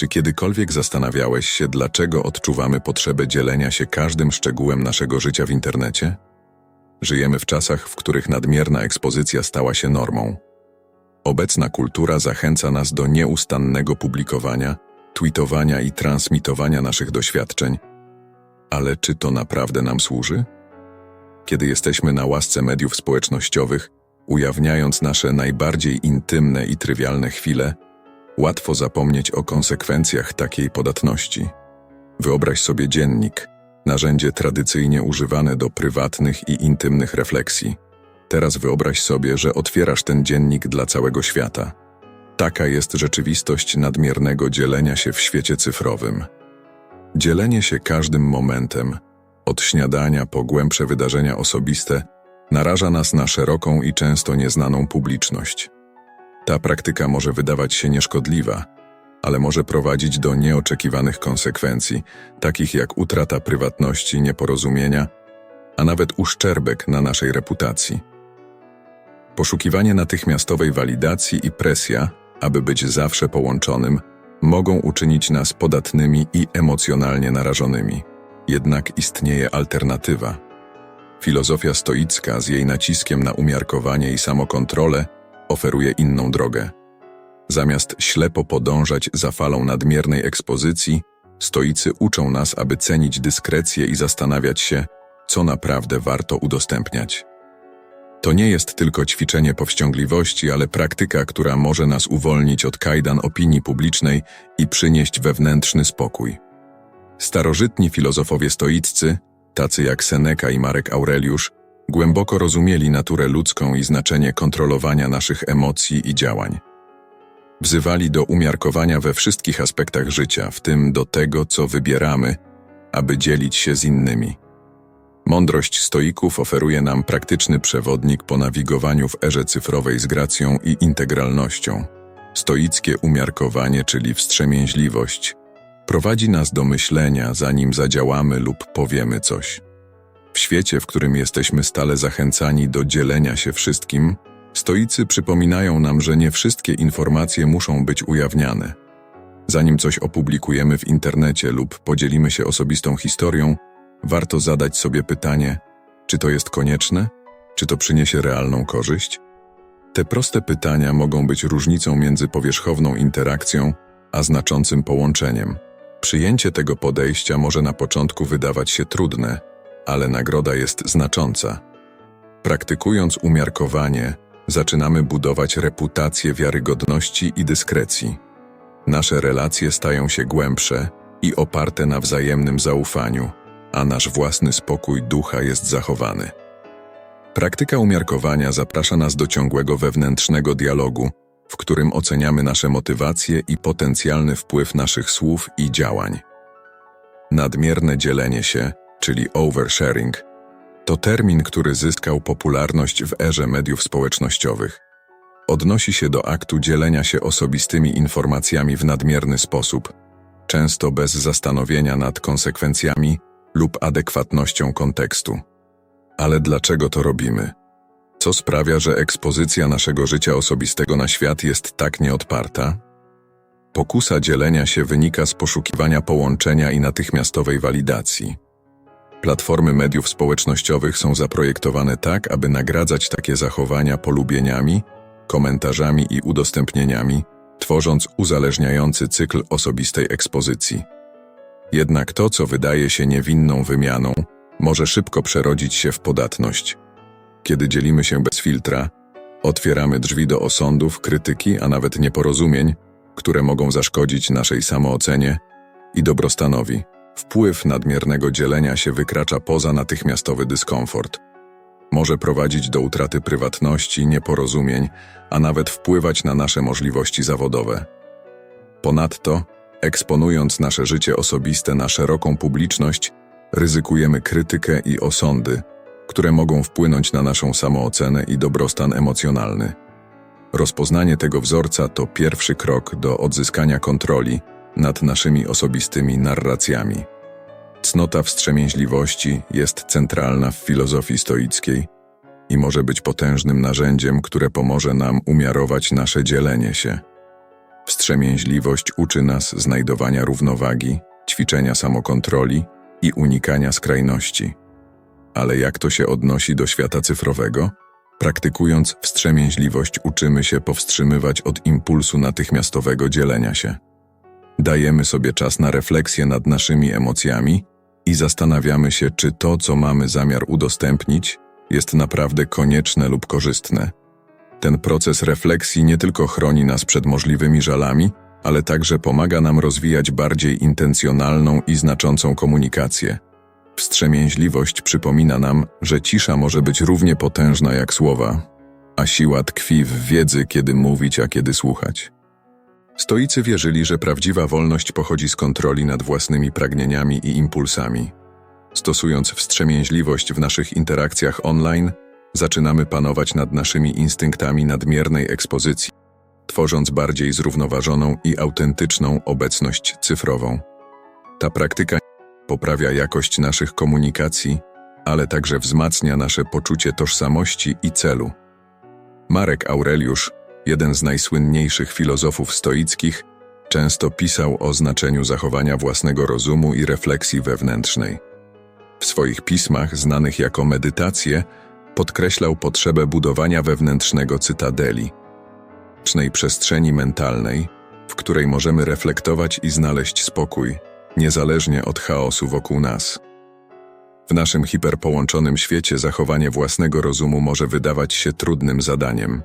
Czy kiedykolwiek zastanawiałeś się, dlaczego odczuwamy potrzebę dzielenia się każdym szczegółem naszego życia w internecie? Żyjemy w czasach, w których nadmierna ekspozycja stała się normą. Obecna kultura zachęca nas do nieustannego publikowania, tweetowania i transmitowania naszych doświadczeń. Ale czy to naprawdę nam służy? Kiedy jesteśmy na łasce mediów społecznościowych, ujawniając nasze najbardziej intymne i trywialne chwile, łatwo zapomnieć o konsekwencjach takiej podatności. Wyobraź sobie dziennik, narzędzie tradycyjnie używane do prywatnych i intymnych refleksji. Teraz wyobraź sobie, że otwierasz ten dziennik dla całego świata. Taka jest rzeczywistość nadmiernego dzielenia się w świecie cyfrowym. Dzielenie się każdym momentem, od śniadania po głębsze wydarzenia osobiste, naraża nas na szeroką i często nieznaną publiczność. Ta praktyka może wydawać się nieszkodliwa, ale może prowadzić do nieoczekiwanych konsekwencji, takich jak utrata prywatności, nieporozumienia, a nawet uszczerbek na naszej reputacji. Poszukiwanie natychmiastowej walidacji i presja, aby być zawsze połączonym, mogą uczynić nas podatnymi i emocjonalnie narażonymi. Jednak istnieje alternatywa. Filozofia stoicka z jej naciskiem na umiarkowanie i samokontrolę oferuje inną drogę. Zamiast ślepo podążać za falą nadmiernej ekspozycji, stoicy uczą nas, aby cenić dyskrecję i zastanawiać się, co naprawdę warto udostępniać. To nie jest tylko ćwiczenie powściągliwości, ale praktyka, która może nas uwolnić od kajdan opinii publicznej i przynieść wewnętrzny spokój. Starożytni filozofowie stoiccy, tacy jak Seneca i Marek Aureliusz, głęboko rozumieli naturę ludzką i znaczenie kontrolowania naszych emocji i działań. Wzywali do umiarkowania we wszystkich aspektach życia, w tym do tego, co wybieramy, aby dzielić się z innymi. Mądrość stoików oferuje nam praktyczny przewodnik po nawigowaniu w erze cyfrowej z gracją i integralnością. Stoickie umiarkowanie, czyli wstrzemięźliwość, prowadzi nas do myślenia, zanim zadziałamy lub powiemy coś. W świecie, w którym jesteśmy stale zachęcani do dzielenia się wszystkim, stoicy przypominają nam, że nie wszystkie informacje muszą być ujawniane. Zanim coś opublikujemy w internecie lub podzielimy się osobistą historią, warto zadać sobie pytanie, czy to jest konieczne, czy to przyniesie realną korzyść? Te proste pytania mogą być różnicą między powierzchowną interakcją a znaczącym połączeniem. Przyjęcie tego podejścia może na początku wydawać się trudne, ale nagroda jest znacząca. Praktykując umiarkowanie, zaczynamy budować reputację wiarygodności i dyskrecji. Nasze relacje stają się głębsze i oparte na wzajemnym zaufaniu, a nasz własny spokój ducha jest zachowany. Praktyka umiarkowania zaprasza nas do ciągłego wewnętrznego dialogu, w którym oceniamy nasze motywacje i potencjalny wpływ naszych słów i działań. Nadmierne dzielenie się, czyli oversharing, to termin, który zyskał popularność w erze mediów społecznościowych. Odnosi się do aktu dzielenia się osobistymi informacjami w nadmierny sposób, często bez zastanowienia nad konsekwencjami lub adekwatnością kontekstu. Ale dlaczego to robimy? Co sprawia, że ekspozycja naszego życia osobistego na świat jest tak nieodparta? Pokusa dzielenia się wynika z poszukiwania połączenia i natychmiastowej walidacji. Platformy mediów społecznościowych są zaprojektowane tak, aby nagradzać takie zachowania polubieniami, komentarzami i udostępnieniami, tworząc uzależniający cykl osobistej ekspozycji. Jednak to, co wydaje się niewinną wymianą, może szybko przerodzić się w podatność. Kiedy dzielimy się bez filtra, otwieramy drzwi do osądów, krytyki, a nawet nieporozumień, które mogą zaszkodzić naszej samoocenie i dobrostanowi. Wpływ nadmiernego dzielenia się wykracza poza natychmiastowy dyskomfort. Może prowadzić do utraty prywatności, nieporozumień, a nawet wpływać na nasze możliwości zawodowe. Ponadto, eksponując nasze życie osobiste na szeroką publiczność, ryzykujemy krytykę i osądy, które mogą wpłynąć na naszą samoocenę i dobrostan emocjonalny. Rozpoznanie tego wzorca to pierwszy krok do odzyskania kontroli nad naszymi osobistymi narracjami. Cnota wstrzemięźliwości jest centralna w filozofii stoickiej i może być potężnym narzędziem, które pomoże nam umiarować nasze dzielenie się. Wstrzemięźliwość uczy nas znajdowania równowagi, ćwiczenia samokontroli i unikania skrajności. Ale jak to się odnosi do świata cyfrowego? Praktykując wstrzemięźliwość, uczymy się powstrzymywać od impulsu natychmiastowego dzielenia się. Dajemy sobie czas na refleksję nad naszymi emocjami i zastanawiamy się, czy to, co mamy zamiar udostępnić, jest naprawdę konieczne lub korzystne. Ten proces refleksji nie tylko chroni nas przed możliwymi żalami, ale także pomaga nam rozwijać bardziej intencjonalną i znaczącą komunikację. Wstrzemięźliwość przypomina nam, że cisza może być równie potężna jak słowa, a siła tkwi w wiedzy, kiedy mówić, a kiedy słuchać. Stoicy wierzyli, że prawdziwa wolność pochodzi z kontroli nad własnymi pragnieniami i impulsami. Stosując wstrzemięźliwość w naszych interakcjach online, zaczynamy panować nad naszymi instynktami nadmiernej ekspozycji, tworząc bardziej zrównoważoną i autentyczną obecność cyfrową. Ta praktyka poprawia jakość naszych komunikacji, ale także wzmacnia nasze poczucie tożsamości i celu. Marek Aureliusz, jeden z najsłynniejszych filozofów stoickich, często pisał o znaczeniu zachowania własnego rozumu i refleksji wewnętrznej. W swoich pismach, znanych jako medytacje, podkreślał potrzebę budowania wewnętrznego cytadeli, przestrzeni mentalnej, w której możemy reflektować i znaleźć spokój, niezależnie od chaosu wokół nas. W naszym hiperpołączonym świecie zachowanie własnego rozumu może wydawać się trudnym zadaniem.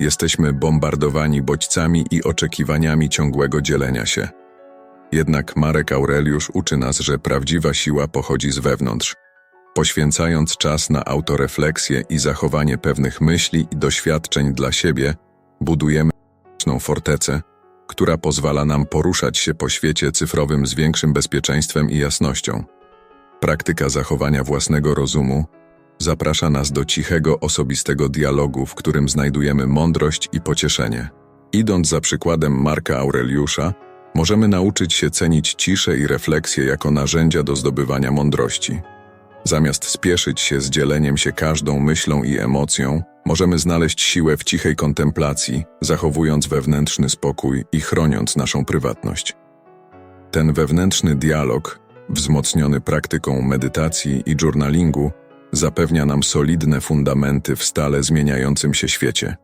Jesteśmy bombardowani bodźcami i oczekiwaniami ciągłego dzielenia się. Jednak Marek Aureliusz uczy nas, że prawdziwa siła pochodzi z wewnątrz. Poświęcając czas na autorefleksję i zachowanie pewnych myśli i doświadczeń dla siebie, budujemy fortecę, która pozwala nam poruszać się po świecie cyfrowym z większym bezpieczeństwem i jasnością. Praktyka zachowania własnego rozumu zaprasza nas do cichego, osobistego dialogu, w którym znajdujemy mądrość i pocieszenie. Idąc za przykładem Marka Aureliusza, możemy nauczyć się cenić ciszę i refleksję jako narzędzia do zdobywania mądrości. Zamiast spieszyć się z dzieleniem się każdą myślą i emocją, możemy znaleźć siłę w cichej kontemplacji, zachowując wewnętrzny spokój i chroniąc naszą prywatność. Ten wewnętrzny dialog, wzmocniony praktyką medytacji i journalingu, zapewnia nam solidne fundamenty w stale zmieniającym się świecie.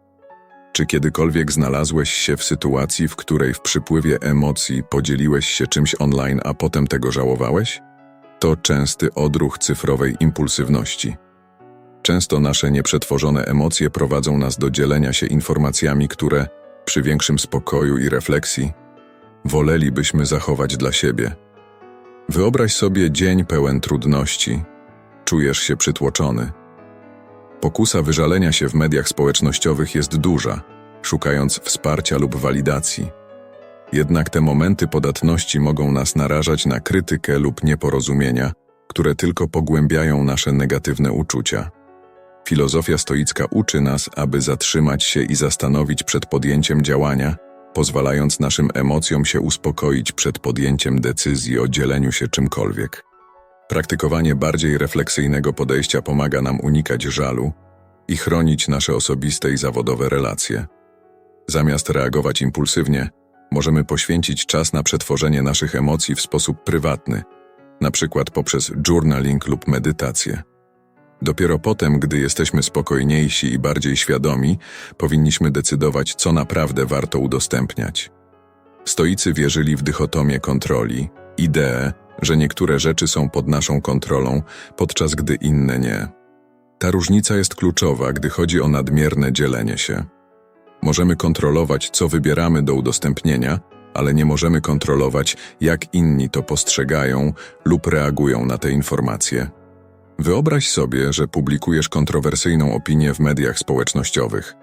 Czy kiedykolwiek znalazłeś się w sytuacji, w której w przypływie emocji podzieliłeś się czymś online, a potem tego żałowałeś? To częsty odruch cyfrowej impulsywności. Często nasze nieprzetworzone emocje prowadzą nas do dzielenia się informacjami, które, przy większym spokoju i refleksji, wolelibyśmy zachować dla siebie. Wyobraź sobie dzień pełen trudności. Czujesz się przytłoczony. Pokusa wyżalenia się w mediach społecznościowych jest duża, szukając wsparcia lub walidacji. Jednak te momenty podatności mogą nas narażać na krytykę lub nieporozumienia, które tylko pogłębiają nasze negatywne uczucia. Filozofia stoicka uczy nas, aby zatrzymać się i zastanowić przed podjęciem działania, pozwalając naszym emocjom się uspokoić przed podjęciem decyzji o dzieleniu się czymkolwiek. Praktykowanie bardziej refleksyjnego podejścia pomaga nam unikać żalu i chronić nasze osobiste i zawodowe relacje. Zamiast reagować impulsywnie, możemy poświęcić czas na przetworzenie naszych emocji w sposób prywatny, na przykład poprzez journaling lub medytację. Dopiero potem, gdy jesteśmy spokojniejsi i bardziej świadomi, powinniśmy decydować, co naprawdę warto udostępniać. Stoicy wierzyli w dychotomię kontroli, ideę, że niektóre rzeczy są pod naszą kontrolą, podczas gdy inne nie. Ta różnica jest kluczowa, gdy chodzi o nadmierne dzielenie się. Możemy kontrolować, co wybieramy do udostępnienia, ale nie możemy kontrolować, jak inni to postrzegają lub reagują na te informacje. Wyobraź sobie, że publikujesz kontrowersyjną opinię w mediach społecznościowych.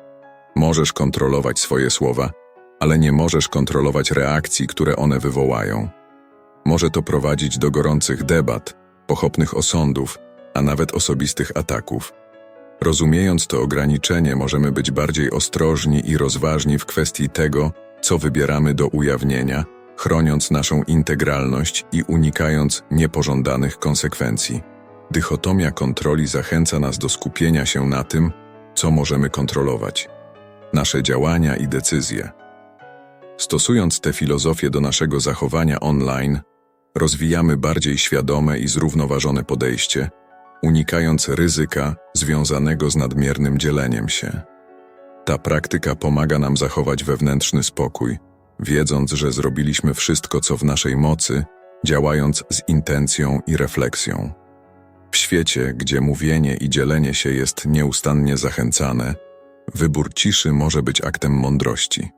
Możesz kontrolować swoje słowa, ale nie możesz kontrolować reakcji, które one wywołają. Może to prowadzić do gorących debat, pochopnych osądów, a nawet osobistych ataków. Rozumiejąc to ograniczenie, możemy być bardziej ostrożni i rozważni w kwestii tego, co wybieramy do ujawnienia, chroniąc naszą integralność i unikając niepożądanych konsekwencji. Dychotomia kontroli zachęca nas do skupienia się na tym, co możemy kontrolować nasze działania i decyzje. Stosując tę filozofię do naszego zachowania online, rozwijamy bardziej świadome i zrównoważone podejście, unikając ryzyka związanego z nadmiernym dzieleniem się. Ta praktyka pomaga nam zachować wewnętrzny spokój, wiedząc, że zrobiliśmy wszystko, co w naszej mocy, działając z intencją i refleksją. W świecie, gdzie mówienie i dzielenie się jest nieustannie zachęcane, wybór ciszy może być aktem mądrości.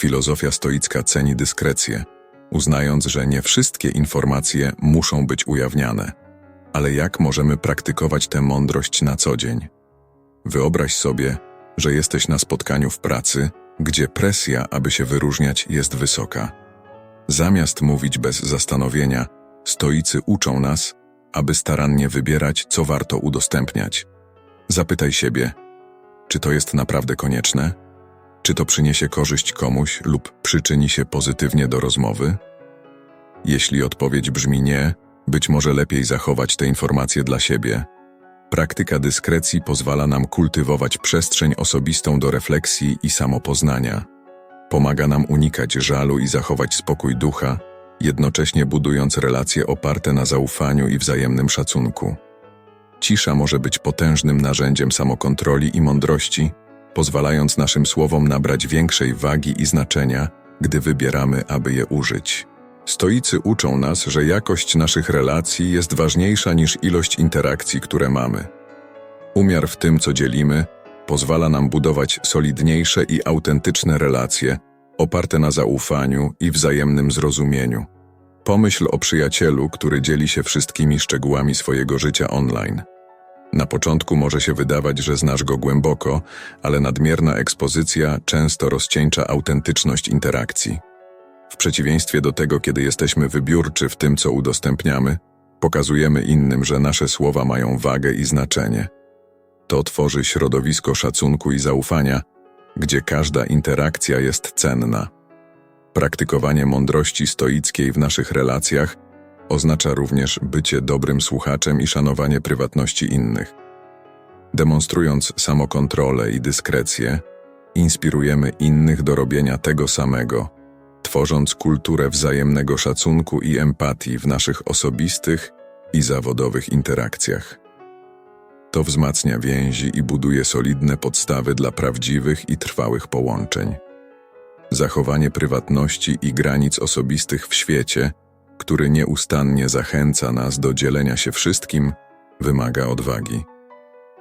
Filozofia stoicka ceni dyskrecję, uznając, że nie wszystkie informacje muszą być ujawniane. Ale jak możemy praktykować tę mądrość na co dzień? Wyobraź sobie, że jesteś na spotkaniu w pracy, gdzie presja, aby się wyróżniać, jest wysoka. Zamiast mówić bez zastanowienia, stoicy uczą nas, aby starannie wybierać, co warto udostępniać. Zapytaj siebie, czy to jest naprawdę konieczne? Czy to przyniesie korzyść komuś lub przyczyni się pozytywnie do rozmowy? Jeśli odpowiedź brzmi nie, być może lepiej zachować te informacje dla siebie. Praktyka dyskrecji pozwala nam kultywować przestrzeń osobistą do refleksji i samopoznania. Pomaga nam unikać żalu i zachować spokój ducha, jednocześnie budując relacje oparte na zaufaniu i wzajemnym szacunku. Cisza może być potężnym narzędziem samokontroli i mądrości, pozwalając naszym słowom nabrać większej wagi i znaczenia, gdy wybieramy, aby je użyć. Stoicy uczą nas, że jakość naszych relacji jest ważniejsza niż ilość interakcji, które mamy. Umiar w tym, co dzielimy, pozwala nam budować solidniejsze i autentyczne relacje, oparte na zaufaniu i wzajemnym zrozumieniu. Pomyśl o przyjacielu, który dzieli się wszystkimi szczegółami swojego życia online. Na początku może się wydawać, że znasz go głęboko, ale nadmierna ekspozycja często rozcieńcza autentyczność interakcji. W przeciwieństwie do tego, kiedy jesteśmy wybiórczy w tym, co udostępniamy, pokazujemy innym, że nasze słowa mają wagę i znaczenie. To tworzy środowisko szacunku i zaufania, gdzie każda interakcja jest cenna. Praktykowanie mądrości stoickiej w naszych relacjach oznacza również bycie dobrym słuchaczem i szanowanie prywatności innych. Demonstrując samokontrolę i dyskrecję, inspirujemy innych do robienia tego samego, tworząc kulturę wzajemnego szacunku i empatii w naszych osobistych i zawodowych interakcjach. To wzmacnia więzi i buduje solidne podstawy dla prawdziwych i trwałych połączeń. Zachowanie prywatności i granic osobistych w świecie, który nieustannie zachęca nas do dzielenia się wszystkim, wymaga odwagi.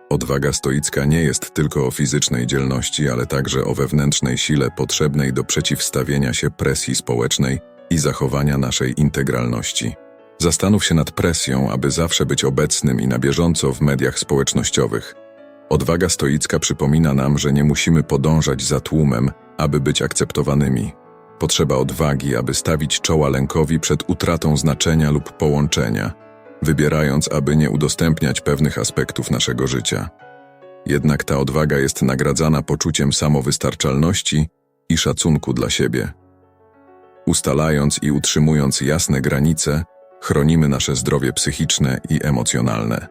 Odwaga stoicka nie jest tylko o fizycznej dzielności, ale także o wewnętrznej sile potrzebnej do przeciwstawienia się presji społecznej i zachowania naszej integralności. Zastanów się nad presją, aby zawsze być obecnym i na bieżąco w mediach społecznościowych. Odwaga stoicka przypomina nam, że nie musimy podążać za tłumem, aby być akceptowanymi. Potrzeba odwagi, aby stawić czoła lękowi przed utratą znaczenia lub połączenia, wybierając, aby nie udostępniać pewnych aspektów naszego życia. Jednak ta odwaga jest nagradzana poczuciem samowystarczalności i szacunku dla siebie. Ustalając i utrzymując jasne granice, chronimy nasze zdrowie psychiczne i emocjonalne.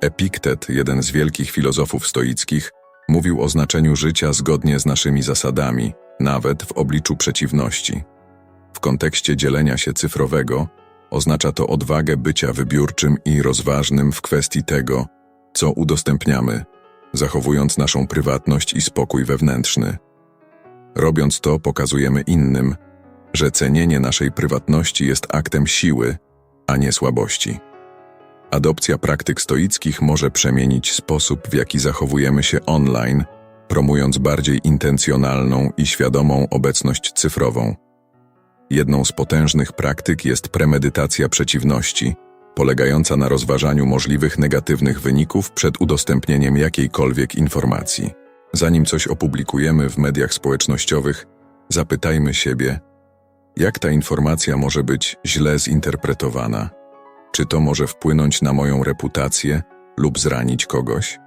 Epiktet, jeden z wielkich filozofów stoickich, mówił o znaczeniu życia zgodnie z naszymi zasadami, nawet w obliczu przeciwności. W kontekście dzielenia się cyfrowego oznacza to odwagę bycia wybiórczym i rozważnym w kwestii tego, co udostępniamy, zachowując naszą prywatność i spokój wewnętrzny. Robiąc to, pokazujemy innym, że cenienie naszej prywatności jest aktem siły, a nie słabości. Adopcja praktyk stoickich może przemienić sposób, w jaki zachowujemy się online, promując bardziej intencjonalną i świadomą obecność cyfrową. Jedną z potężnych praktyk jest premedytacja przeciwności, polegająca na rozważaniu możliwych negatywnych wyników przed udostępnieniem jakiejkolwiek informacji. Zanim coś opublikujemy w mediach społecznościowych, zapytajmy siebie, jak ta informacja może być źle zinterpretowana? Czy to może wpłynąć na moją reputację lub zranić kogoś?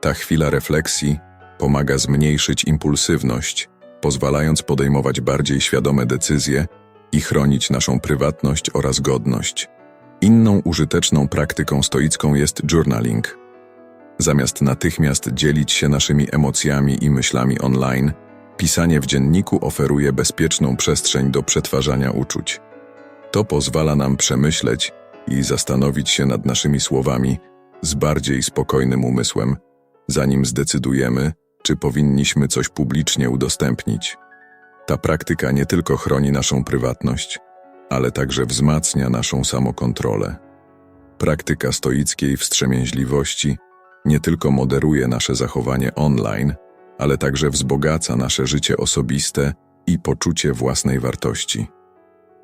Ta chwila refleksji pomaga zmniejszyć impulsywność, pozwalając podejmować bardziej świadome decyzje i chronić naszą prywatność oraz godność. Inną użyteczną praktyką stoicką jest journaling. Zamiast natychmiast dzielić się naszymi emocjami i myślami online, Pisanie w dzienniku oferuje bezpieczną przestrzeń do przetwarzania uczuć. To pozwala nam przemyśleć i zastanowić się nad naszymi słowami z bardziej spokojnym umysłem, zanim zdecydujemy, czy powinniśmy coś publicznie udostępnić. Ta praktyka nie tylko chroni naszą prywatność, ale także wzmacnia naszą samokontrolę. Praktyka stoickiej wstrzemięźliwości nie tylko moderuje nasze zachowanie online, ale także wzbogaca nasze życie osobiste i poczucie własnej wartości.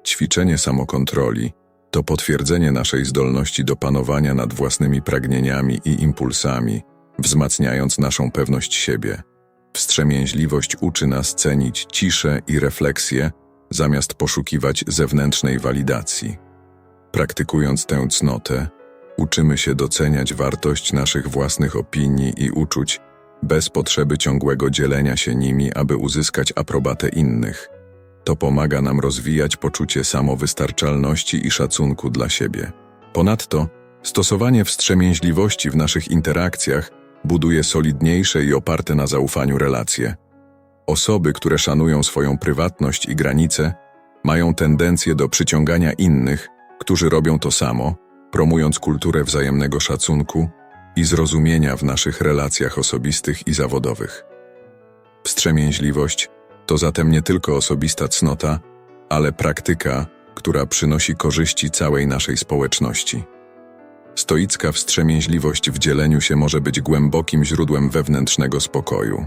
Ćwiczenie samokontroli to potwierdzenie naszej zdolności do panowania nad własnymi pragnieniami i impulsami, wzmacniając naszą pewność siebie. Wstrzemięźliwość uczy nas cenić ciszę i refleksję, zamiast poszukiwać zewnętrznej walidacji. Praktykując tę cnotę, uczymy się doceniać wartość naszych własnych opinii i uczuć, bez potrzeby ciągłego dzielenia się nimi, aby uzyskać aprobatę innych. To pomaga nam rozwijać poczucie samowystarczalności i szacunku dla siebie. Ponadto, stosowanie wstrzemięźliwości w naszych interakcjach buduje solidniejsze i oparte na zaufaniu relacje. Osoby, które szanują swoją prywatność i granice, mają tendencję do przyciągania innych, którzy robią to samo, promując kulturę wzajemnego szacunku i zrozumienia w naszych relacjach osobistych i zawodowych. Wstrzemięźliwość to zatem nie tylko osobista cnota, ale praktyka, która przynosi korzyści całej naszej społeczności. Stoicka wstrzemięźliwość w dzieleniu się może być głębokim źródłem wewnętrznego spokoju.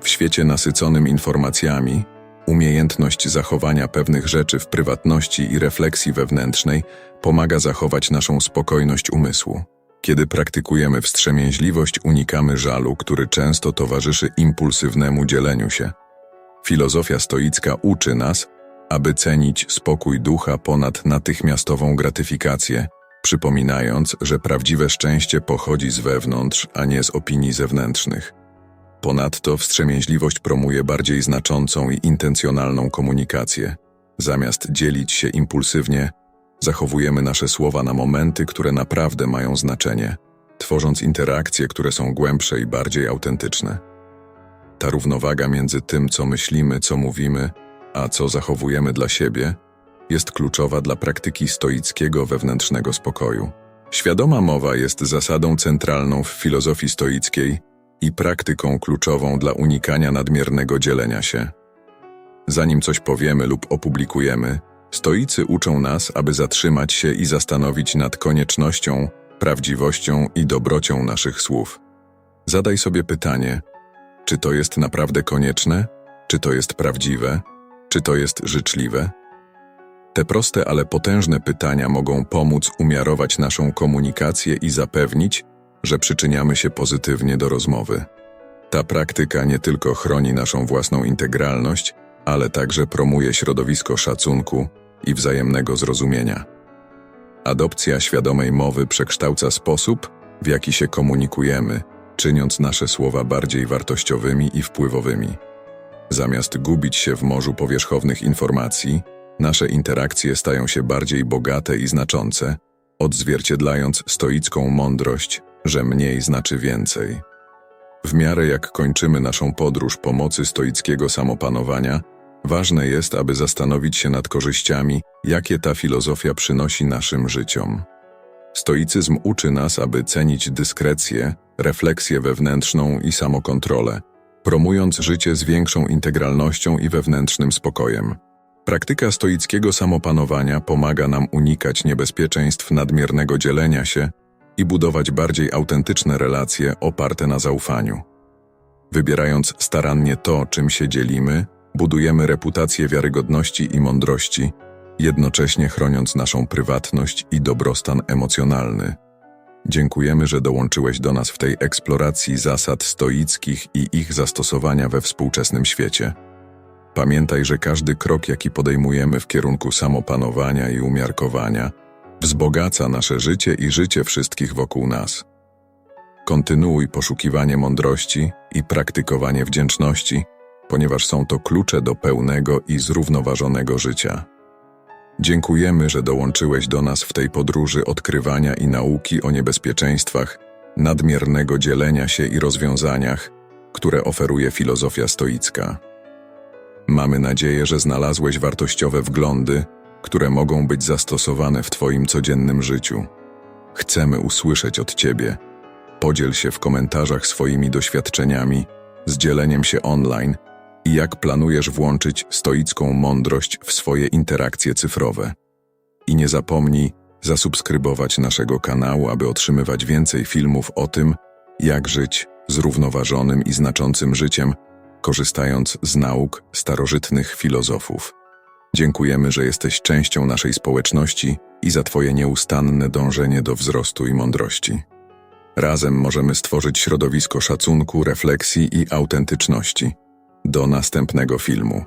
W świecie nasyconym informacjami, umiejętność zachowania pewnych rzeczy w prywatności i refleksji wewnętrznej pomaga zachować naszą spokojność umysłu. Kiedy praktykujemy wstrzemięźliwość, unikamy żalu, który często towarzyszy impulsywnemu dzieleniu się. Filozofia stoicka uczy nas, aby cenić spokój ducha ponad natychmiastową gratyfikację, przypominając, że prawdziwe szczęście pochodzi z wewnątrz, a nie z opinii zewnętrznych. Ponadto wstrzemięźliwość promuje bardziej znaczącą i intencjonalną komunikację. Zamiast dzielić się impulsywnie, zachowujemy nasze słowa na momenty, które naprawdę mają znaczenie, tworząc interakcje, które są głębsze i bardziej autentyczne. Ta równowaga między tym, co myślimy, co mówimy, a co zachowujemy dla siebie, jest kluczowa dla praktyki stoickiego wewnętrznego spokoju. Świadoma mowa jest zasadą centralną w filozofii stoickiej i praktyką kluczową dla unikania nadmiernego dzielenia się. Zanim coś powiemy lub opublikujemy, stoicy uczą nas, aby zatrzymać się i zastanowić nad koniecznością, prawdziwością i dobrocią naszych słów. Zadaj sobie pytanie, czy to jest naprawdę konieczne? Czy to jest prawdziwe? Czy to jest życzliwe? Te proste, ale potężne pytania mogą pomóc umiarować naszą komunikację i zapewnić, że przyczyniamy się pozytywnie do rozmowy. Ta praktyka nie tylko chroni naszą własną integralność, ale także promuje środowisko szacunku i wzajemnego zrozumienia. Adopcja świadomej mowy przekształca sposób, w jaki się komunikujemy, czyniąc nasze słowa bardziej wartościowymi i wpływowymi. Zamiast gubić się w morzu powierzchownych informacji, nasze interakcje stają się bardziej bogate i znaczące, odzwierciedlając stoicką mądrość, że mniej znaczy więcej. W miarę jak kończymy naszą podróż pomocy stoickiego samopanowania, ważne jest, aby zastanowić się nad korzyściami, jakie ta filozofia przynosi naszym życiom. Stoicyzm uczy nas, aby cenić dyskrecję, refleksję wewnętrzną i samokontrolę, promując życie z większą integralnością i wewnętrznym spokojem. Praktyka stoickiego samopanowania pomaga nam unikać niebezpieczeństw nadmiernego dzielenia się i budować bardziej autentyczne relacje oparte na zaufaniu. Wybierając starannie to, czym się dzielimy, budujemy reputację wiarygodności i mądrości, jednocześnie chroniąc naszą prywatność i dobrostan emocjonalny. Dziękujemy, że dołączyłeś do nas w tej eksploracji zasad stoickich i ich zastosowania we współczesnym świecie. Pamiętaj, że każdy krok, jaki podejmujemy w kierunku samopanowania i umiarkowania, wzbogaca nasze życie i życie wszystkich wokół nas. Kontynuuj poszukiwanie mądrości i praktykowanie wdzięczności, ponieważ są to klucze do pełnego i zrównoważonego życia. Dziękujemy, że dołączyłeś do nas w tej podróży odkrywania i nauki o niebezpieczeństwach, nadmiernego dzielenia się i rozwiązaniach, które oferuje filozofia stoicka. Mamy nadzieję, że znalazłeś wartościowe wglądy, które mogą być zastosowane w Twoim codziennym życiu. Chcemy usłyszeć od Ciebie. Podziel się w komentarzach swoimi doświadczeniami, z dzieleniem się online i jak planujesz włączyć stoicką mądrość w swoje interakcje cyfrowe. I nie zapomnij zasubskrybować naszego kanału, aby otrzymywać więcej filmów o tym, jak żyć zrównoważonym i znaczącym życiem, korzystając z nauk starożytnych filozofów. Dziękujemy, że jesteś częścią naszej społeczności i za Twoje nieustanne dążenie do wzrostu i mądrości. Razem możemy stworzyć środowisko szacunku, refleksji i autentyczności. Do następnego filmu.